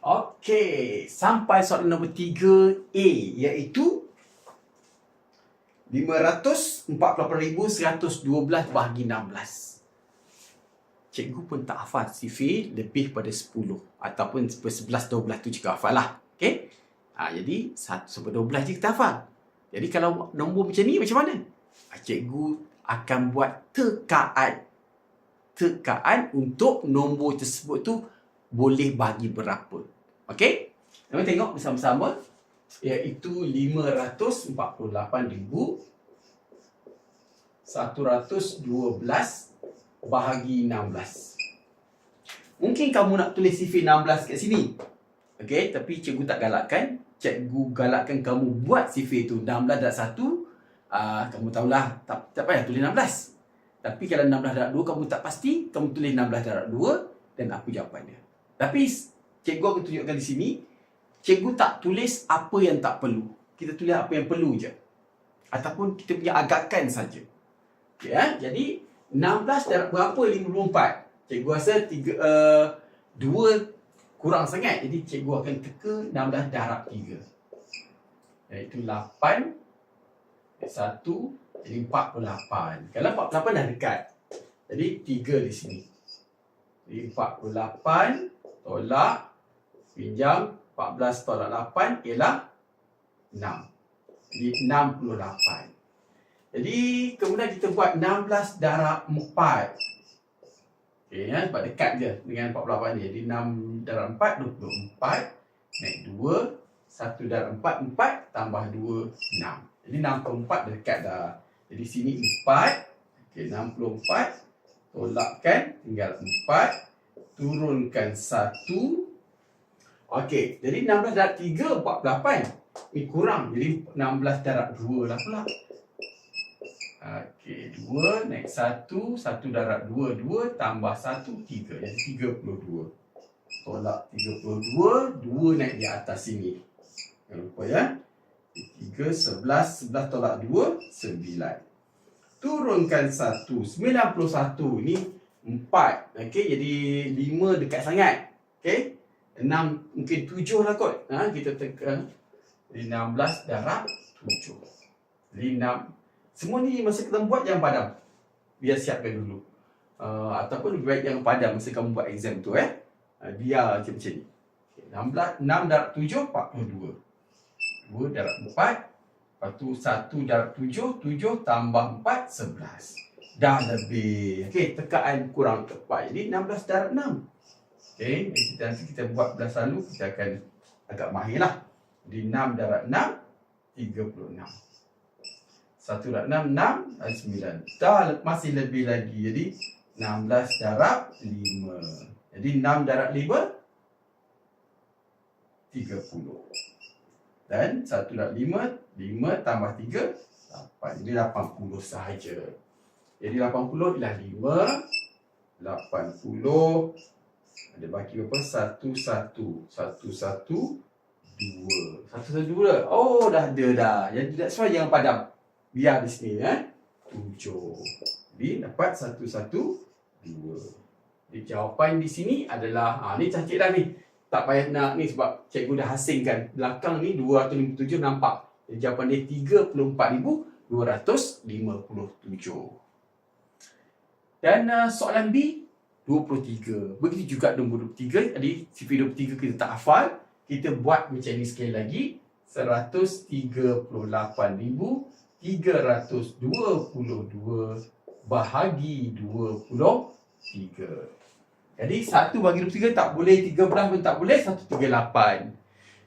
Okey, sampai soalan nombor 3A iaitu 548,112 bahagi 16. Cikgu pun tak hafal sifir lebih pada 10 ataupun 11 12 tu cikgu hafal lah. Okey. Ha, jadi 1 sampai 12 je kita hafal. Jadi kalau nombor macam ni macam mana? Ha, cikgu akan buat tekaan. Tekaan untuk nombor tersebut tu boleh bagi berapa. Okey? Kita tengok bersama-sama iaitu 548,112 bahagi 16. Mungkin kamu nak tulis sifir 16 kat sini. Okey, tapi cikgu tak galakkan. Cikgu galakkan kamu buat sifir tu 16 darab 1. Uh, kamu tahulah, tak, tak payah tulis 16. Tapi kalau 16 darab 2 kamu tak pasti, kamu tulis 16 darab 2 dan apa jawapan dia. Tapi cikgu akan tunjukkan di sini, cikgu tak tulis apa yang tak perlu. Kita tulis apa yang perlu je. Ataupun kita punya agakan saja. Okay, eh? Jadi 16 darab berapa 54? Cikgu rasa 3 uh, 2 kurang sangat. Jadi cikgu akan teka 16 darab 3. Iaitu 8 1 jadi 48. Kalau 48 dah dekat. Jadi 3 di sini. Jadi 48 tolak pinjam 14 tolak 8 ialah 6. Jadi 68. Jadi kemudian kita buat 16 darab 4. Okey ya, sebab dekat je dengan 48 ni. Jadi 6 darab 4 24 naik 2 1 darab 4 4 tambah 2 6. Jadi 64 dah dekat dah. Jadi sini 4. Okey 64 tolakkan tinggal 4 turunkan 1 Okey, jadi 16 darab 3 48. Ni kurang. Jadi 16 darab 2 lah pula. Okey, 2 naik 1, 1 darab 2 2 tambah 1 3. Jadi 32. Tolak 32, 2 naik di atas sini. Jangan lupa ya. 3 11 11 tolak 2 9. Turunkan 1 91 ni 4. Okey, jadi 5 dekat sangat. Okey. 6 mungkin 7 lah kot. Ha, kita tekan. Jadi 16 darab 7. Jadi 6 semua ni masa kita buat jangan padam. Biar siapkan dulu. Uh, ataupun baik jangan padam masa kamu buat exam tu eh. Uh, biar macam macam ni. Okay, 16, 6 darab 7, 42. 2 darab 4. Lepas tu 1 darab 7, 7 tambah 4, 11. Dah lebih. Okey, tekaan kurang tepat. Jadi 16 darab 6. Okey, kita nanti kita buat belas lalu, kita akan agak mahir lah. Jadi 6 darab 6, 36. 1 darab 6, 6 dan 9. Dah masih lebih lagi. Jadi 16 darab 5. Jadi 6 darab 5, 30. Dan 1 darab 5, 5 tambah 3, 8. Jadi 80 sahaja. Jadi 80 ialah 5, 80, ada baki berapa? 1, 1, 1, 1, 2. 1, 1, 2. Oh, dah ada dah. Jadi that's why jangan padam. Biar di sini eh. 7. Jadi dapat 1, 1, 2. Jadi jawapan di sini adalah, ha, ni cantik dah ni. Tak payah nak ni sebab cikgu dah asingkan. Belakang ni 257 nampak. Jadi jawapan dia 34,257. Dan uh, soalan B 23. Begitu juga nombor 23. Jadi sifir 23 kita tak hafal. Kita buat macam ni sekali lagi. 138,322 bahagi 23. Jadi 1 bagi 23 tak boleh, 13 pun tak boleh, 138.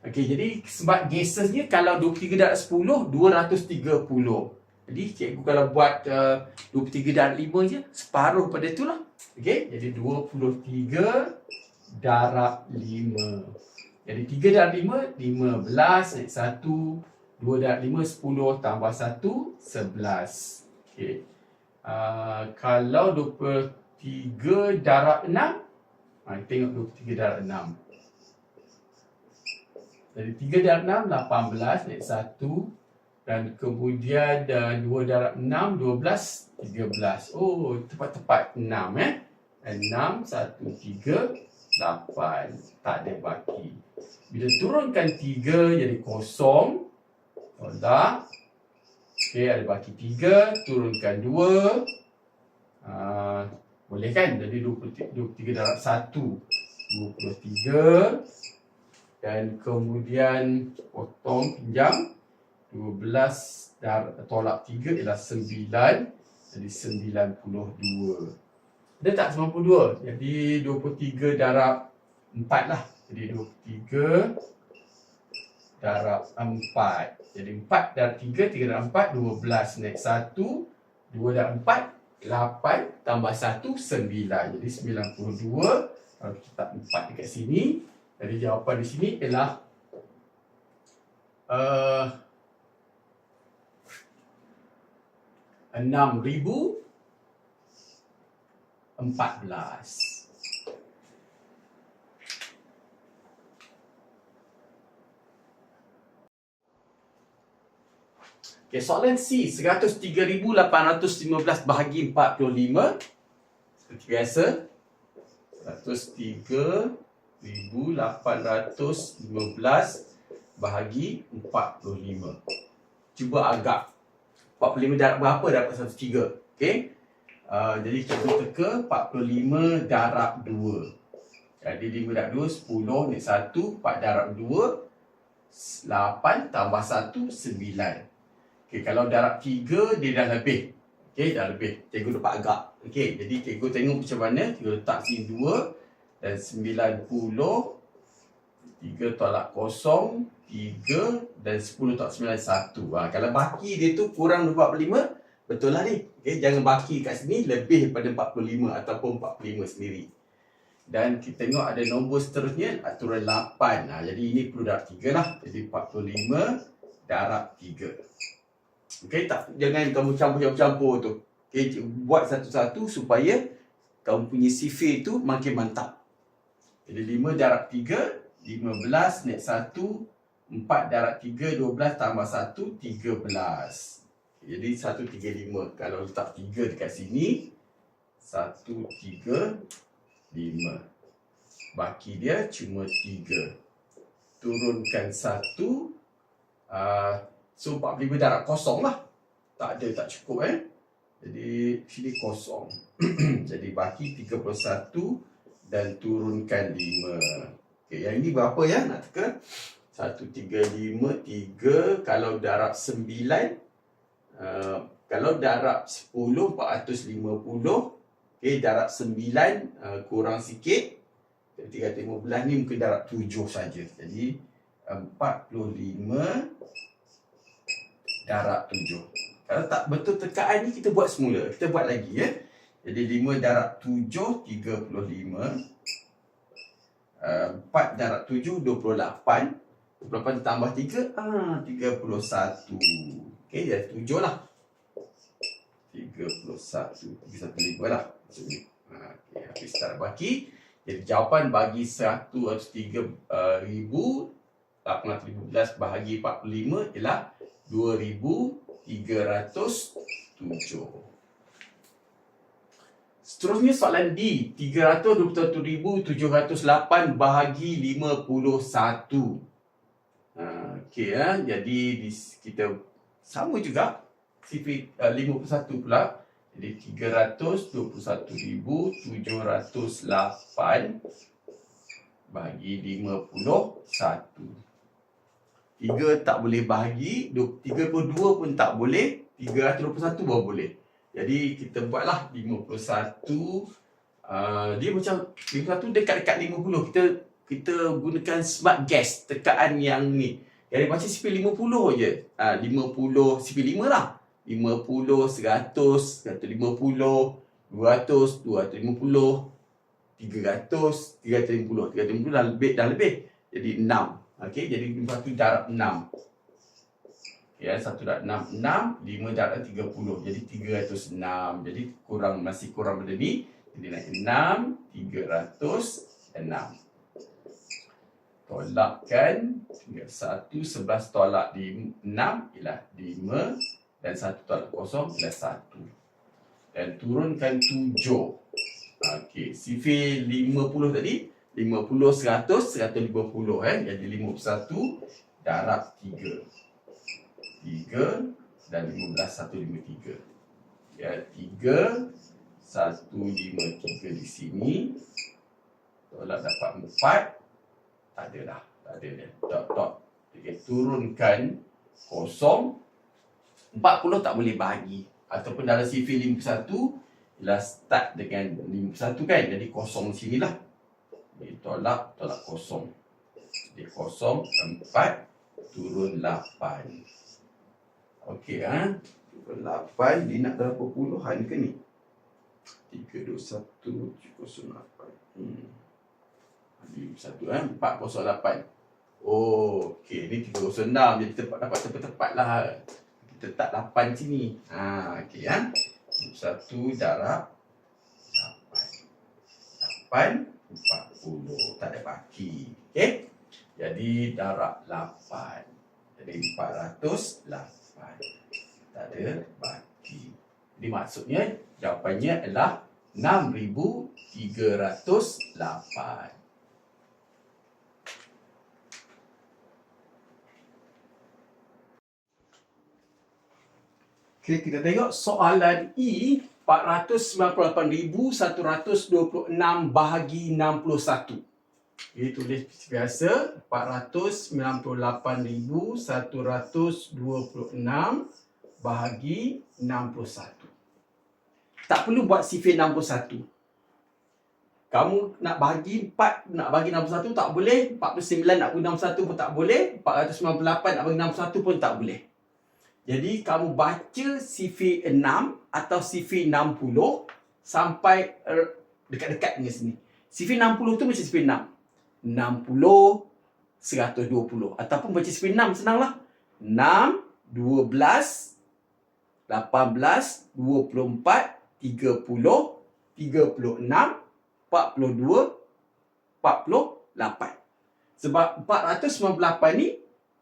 Okey, jadi sebab gasesnya kalau 23 darab 10, 230. Jadi cikgu kalau buat uh, 23 darab 5 je, separuh pada tu lah. Okey, jadi 23 darab 5. Jadi 3 darab 5, 15 naik 1. 2 darab 5, 10 tambah 1, 11. Okey. Uh, kalau 23 darab 6, ha, tengok 23 darab 6. Jadi 3 darab 6, 18 naik 1. Dan kemudian uh, 2 darab 6, 12, 13. Oh, tepat-tepat 6 eh. 6, 1, 3, lapan. Tak ada baki. Bila turunkan tiga jadi kosong. Tolak. Okey, ada baki tiga. Turunkan dua. Uh, boleh kan? Jadi 23, 23 darab satu. 23. Dan kemudian potong pinjam. 12 darab tolak 3 ialah 9. Jadi 92. Dia tak 92. Jadi 23 darab 4 lah. Jadi 23 darab 4. Jadi 4 darab 3, 3 darab 4, 12 naik 1. 2 darab 4, 8 tambah 1, 9. Jadi 92. Kalau kita tak 4 dekat sini. Jadi jawapan di sini ialah uh, 6,000 14. Okay, soalan C, 103,815 bahagi 45. Seperti biasa. 103,815 bahagi 45. Cuba agak. 45 darab berapa dapat 103? Okay. Uh, jadi kita teka 45 darab 2. Jadi 5 darab 2, 10 ni 1, 4 darab 2, 8 tambah 1, 9. Okay, kalau darab 3, dia dah lebih. Okay, dah lebih. Cikgu dapat agak. Okay, jadi cikgu tengok macam mana. Cikgu letak sini 2 dan 90. 3 tolak kosong, 3 dan 10 tolak 9, 1. Ha, kalau baki dia tu kurang 25, Betul lah ni. Okay, jangan baki kat sini lebih daripada 45 ataupun 45 sendiri. Dan kita tengok ada nombor seterusnya, aturan 8. Ha, jadi ini perlu darab 3 lah. Jadi 45 darab 3. Okay, tak, jangan kamu campur-campur tu. Okay, buat satu-satu supaya kamu punya sifir tu makin mantap. Jadi 5 darab 3, 15 naik 1, 4 darab 3, 12 tambah 1, 13. Jadi 135 kalau letak 3 dekat sini 135 baki dia cuma 3 turunkan 1 uh, so 45 darab kosong lah. Tak ada tak cukup eh. Jadi sini kosong. Jadi baki 31 dan turunkan 5 okay, yang ini berapa ya nak teka 135 3 kalau darab 9 Uh, kalau darab 10 450 okey darab 9 uh, kurang sikit. 315 ni mungkin darab 7 saja. Jadi 45 darab 7 kalau tak betul tekaan ni kita buat semula. Kita buat lagi ya. Jadi 5 darab 7 35 Uh, 4 darab 7, 28. 28 tambah 3, ah, 31. Okey, dia 7 lah. 31, 31 5 lah. okay, habis tak baki. Jadi jawapan bagi 103,000 18,000 bahagi 45 ialah 2,307. Seterusnya soalan D. 321,708 bahagi 51. Ha, Okey ya. Jadi di, kita sama juga CP uh, 51 pula jadi 321,708 bagi 51 3 tak boleh bahagi 32 pun tak boleh 321 baru boleh jadi kita buatlah 51 uh, dia macam 51 dekat-dekat 50 kita kita gunakan smart gas tekaan yang ni yang baca CP 50 je. Ha, 50, CP 5 lah. 50, 100, 150, 200, 250, 300, 350. 350 dah lebih, dah lebih. Jadi 6. Okey, jadi lepas tu darab 6. Ya, 1 darab 6, 6, 5 darab 30. Jadi 306. Jadi kurang masih kurang benda ni. Jadi naik 6, 306 tolakkan tinggal satu sebelas tolak di enam ialah lima dan satu tolak kosong ialah satu dan turunkan tujuh okey sifir lima puluh tadi 50, 100, 150 eh. Jadi 51 darab 3. 3 dan 15, 153. Ya, 3, 1, 5, 3 di sini. Tolak dapat 4. Tak ada dah. Tak ada dia. Dot, dot. Okay, turunkan kosong. 40 tak boleh bahagi. Ataupun dalam CV 51, ialah start dengan 51 kan. Jadi kosong sini lah. Jadi tolak, tolak kosong. Jadi kosong, 4, turun 8. Okey ha. Turun 8, dia nak berapa puluhan ke ni? 3, 2, 1, 7, 0, 8. Hmm. Satu kan, 408. Oh, okey. Ni 306. Jadi tepat dapat tepat-tepat lah. Kita letak 8 sini. Ha, okey ya. Satu darab 8. 8, 40. Tak ada baki. Okey. Jadi darab 8. Jadi 408. Tak ada baki. Jadi maksudnya jawapannya adalah 6308. Okay, kita tengok soalan E 498,126 bahagi 61. Ini tulis biasa 498,126 bahagi 61. Tak perlu buat sifir 61. Kamu nak bahagi 4, nak bagi 61 tak boleh. 49 nak bagi 61 pun tak boleh. 498 nak bagi 61 pun tak boleh. Jadi kamu baca CV 6 atau CV 60 sampai er, dekat-dekat dengan sini. CV 60 tu macam CV 6. 60 120 ataupun baca CV 6 senanglah. 6 12 18 24 30 36 42 48. Sebab 498 ni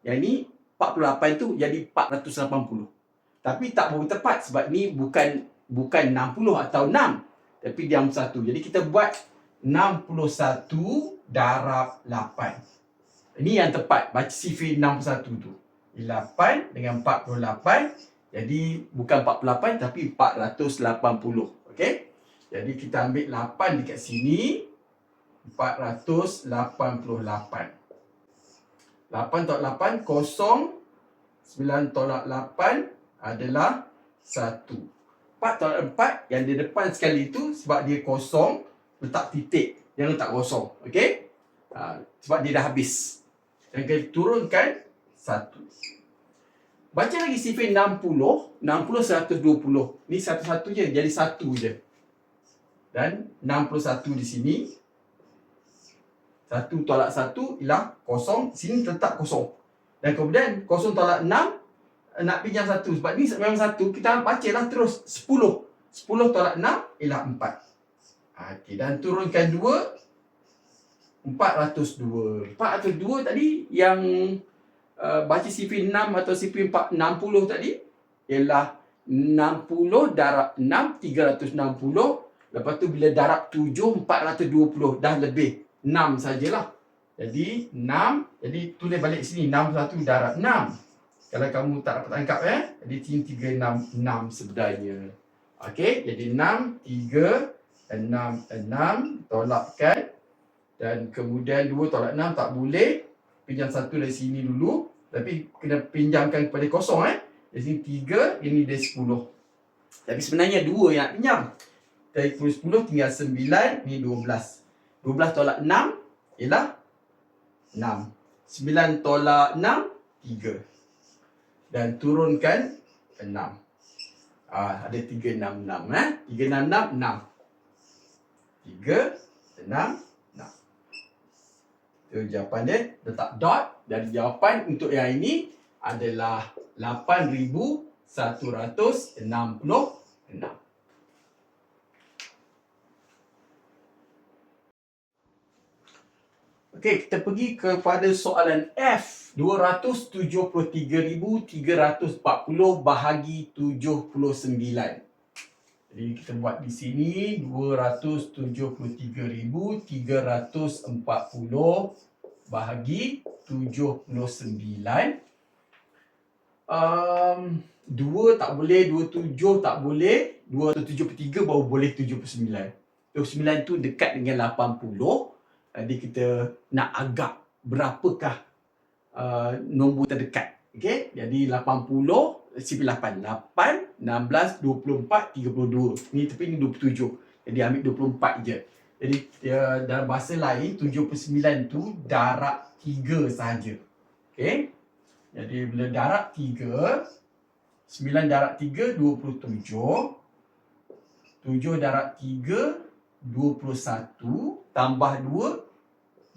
yang ni 48 tu jadi 480. Tapi tak boleh tepat sebab ni bukan bukan 60 atau 6 tapi dia satu. Jadi kita buat 61 darab 8. Ini yang tepat baca CV 61 tu. 8 dengan 48 jadi bukan 48 tapi 480. Okey? Jadi kita ambil 8 dekat sini 488. 8 tolak 8, kosong. 9 tolak 8 adalah 1. 4 tolak 4 yang di depan sekali itu sebab dia kosong, letak titik. Jangan letak kosong. Okey? Ha, sebab dia dah habis. Dan kita turunkan 1. Baca lagi sifir 60. 60, 120. Ni satu-satu je. Jadi 1 je. Dan 61 di sini. Satu tolak satu ialah kosong. Sini tetap kosong. Dan kemudian kosong tolak enam nak pinjam satu. Sebab ni memang satu. Kita baca lah terus. Sepuluh. Sepuluh tolak enam ialah empat. Okay. Dan turunkan dua. Empat ratus dua. Empat ratus dua tadi yang uh, baca CP enam atau CP empat enam puluh tadi ialah enam puluh darab enam tiga ratus enam puluh. Lepas tu bila darab tujuh empat ratus dua puluh. Dah lebih. 6 sajalah. Jadi 6, jadi tulis balik sini 6 satu darab 6. Kalau kamu tak dapat tangkap eh, jadi sini 3 6 6 sebenarnya. Okey, jadi 6 3 6 6 tolakkan dan kemudian 2 tolak 6 tak boleh. Pinjam satu dari sini dulu, tapi kena pinjamkan kepada kosong eh. Di sini 3, ini dia 10. Tapi sebenarnya 2 yang nak pinjam. Dari 10 tinggal 9, ni 12. 12 tolak 6 ialah 6. 9 tolak 6, 3. Dan turunkan 6. Ah, ada 3, 6, 6. Eh? 3, 6, 6, 6. 3, 6, 6. Itu jawapan dia. Letak dot. Dan jawapan untuk yang ini adalah 8,166. Okey, kita pergi kepada soalan F. 273,340 bahagi 79. Jadi kita buat di sini 273,340 bahagi 79. Um, 2 tak boleh, 27 tak boleh, 273 baru boleh 79. 79 tu dekat dengan 80. Jadi kita nak agak berapakah uh, nombor terdekat. Okey, jadi 80 sifir 8. 8, 16, 24, 32. Ni tapi ni 27. Jadi ambil 24 je. Jadi ya, dalam bahasa lain 79 tu darab 3 sahaja. Okey. Jadi bila darab 3 9 darab 3 27. 7 darab 3 21 tambah 2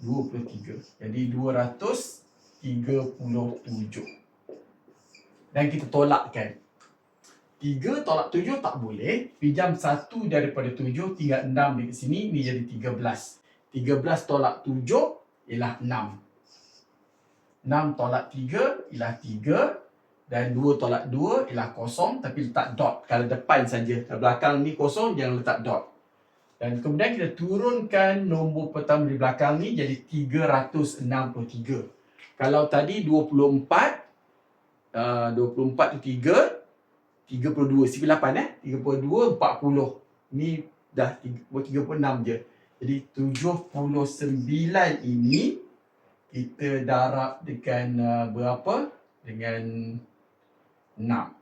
23. Jadi 237. Dan kita tolakkan. 3 tolak 7 tak boleh. Pinjam 1 daripada 7 tinggal 6 di sini. Ni jadi 13. 13 tolak 7 ialah 6. 6 tolak 3 ialah 3. Dan 2 tolak 2 ialah kosong tapi letak dot. Kalau depan saja. Kalau belakang ni kosong jangan letak dot. Dan kemudian kita turunkan nombor pertama di belakang ni jadi 363. Kalau tadi 24 uh, 24 tu 3 32 sifir 8 eh? 32 40 ni dah 36 je. Jadi 79 ini kita darab dengan uh, berapa? Dengan 6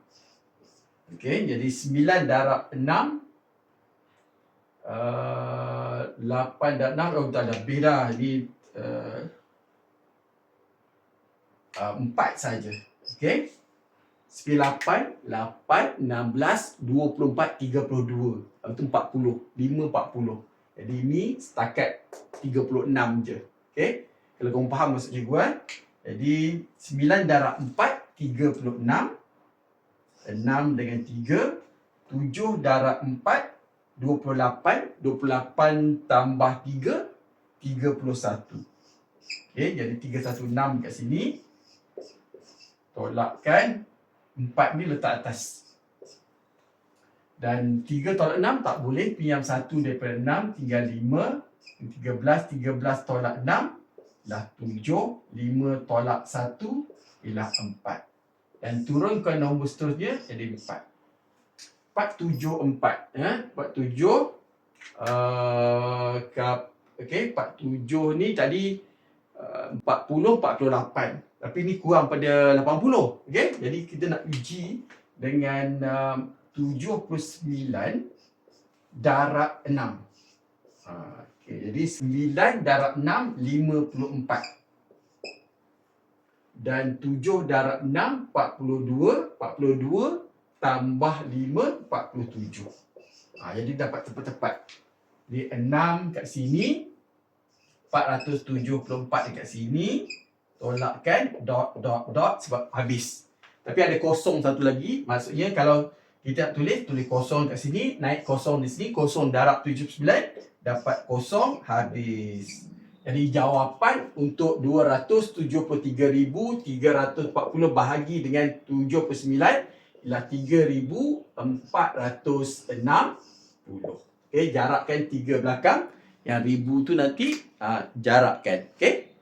Okey, jadi 9 darab 6 uh, 8 darab 6 oh tak lebih dah. Ni uh, uh, 4 saja Okey. 8, 8, 16, 24, 32. Lepas tu 40. 5, 40. Jadi ni setakat 36 je. Okey. Kalau korang faham maksud cikgu kan. Jadi 9 darab 4, 36. 6 dengan 3. 7 darab 4, 28. 28 tambah 3, 31. Okey, jadi 316 kat sini tolakkan 4 ni letak atas. Dan 3 tolak 6 tak boleh. Pinjam 1 daripada 6 tinggal 5 13 13 tolak 6 dah 7 5 tolak 1 ialah 4 dan turunkan nombor seterusnya jadi 4 4 7 4 eh 4 7 uh, okey 4 7 ni tadi uh, 40 48 tapi ni kurang pada 80. Okey? Jadi kita nak uji dengan um, 79 darab 6. Ha, okay. Jadi 9 darab 6, 54. Dan 7 darab 6, 42. 42 tambah 5, 47. Ha, jadi dapat tepat-tepat. Jadi 6 kat sini. 474 dekat sini tolakkan dot dot dot sebab habis. Tapi ada kosong satu lagi. Maksudnya kalau kita tulis, tulis kosong kat sini, naik kosong di sini, kosong darab 79, dapat kosong habis. Jadi jawapan untuk 273,340 bahagi dengan 79 ialah 3,460. Okey, jarakkan tiga belakang. Yang ribu tu nanti uh, jarakkan. Okey.